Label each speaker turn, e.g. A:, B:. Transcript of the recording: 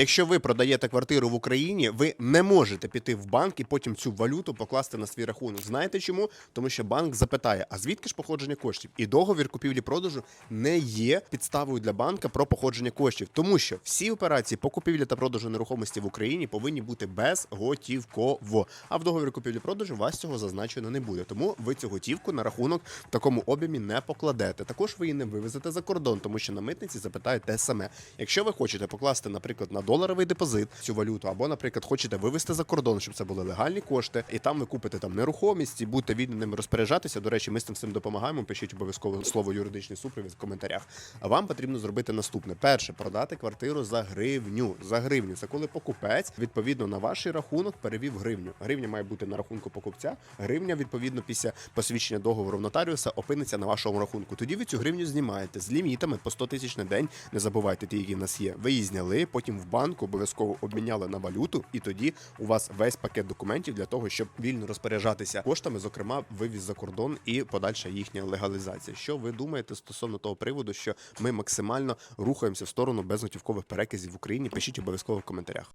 A: Якщо ви продаєте квартиру в Україні, ви не можете піти в банк і потім цю валюту покласти на свій рахунок. Знаєте чому? Тому що банк запитає: а звідки ж походження коштів? І договір купівлі-продажу не є підставою для банка про походження коштів, тому що всі операції по купівлі та продажу нерухомості в Україні повинні бути безготівково. А в договорі купівлі-продажу вас цього зазначено не буде. Тому ви цю готівку на рахунок в такому об'ємі не покладете. Також ви її не вивезете за кордон, тому що на митниці запитають те саме. Якщо ви хочете покласти, наприклад, на доларовий депозит цю валюту, або, наприклад, хочете вивезти за кордон, щоб це були легальні кошти, і там ви купите там нерухомість і будете від ними розпоряджатися. До речі, ми з тим всім допомагаємо. Пишіть обов'язково слово юридичний супровід в коментарях. А вам потрібно зробити наступне: перше продати квартиру за гривню. За гривню це коли покупець відповідно на ваш рахунок перевів гривню. Гривня має бути на рахунку покупця. Гривня, відповідно, після посвідчення договору нотаріуса опиниться на вашому рахунку. Тоді ви цю гривню знімаєте з лімітами по 100 тисяч на день. Не забувайте ті, які в нас є. Ви її зняли, потім в банку обов'язково обміняли на валюту, і тоді у вас весь пакет документів для того, щоб вільно розпоряджатися коштами, зокрема, вивіз за кордон і подальша їхня легалізація. Що ви думаєте стосовно того приводу, що ми максимально рухаємося в сторону безготівкових переказів в Україні? Пишіть обов'язково в коментарях.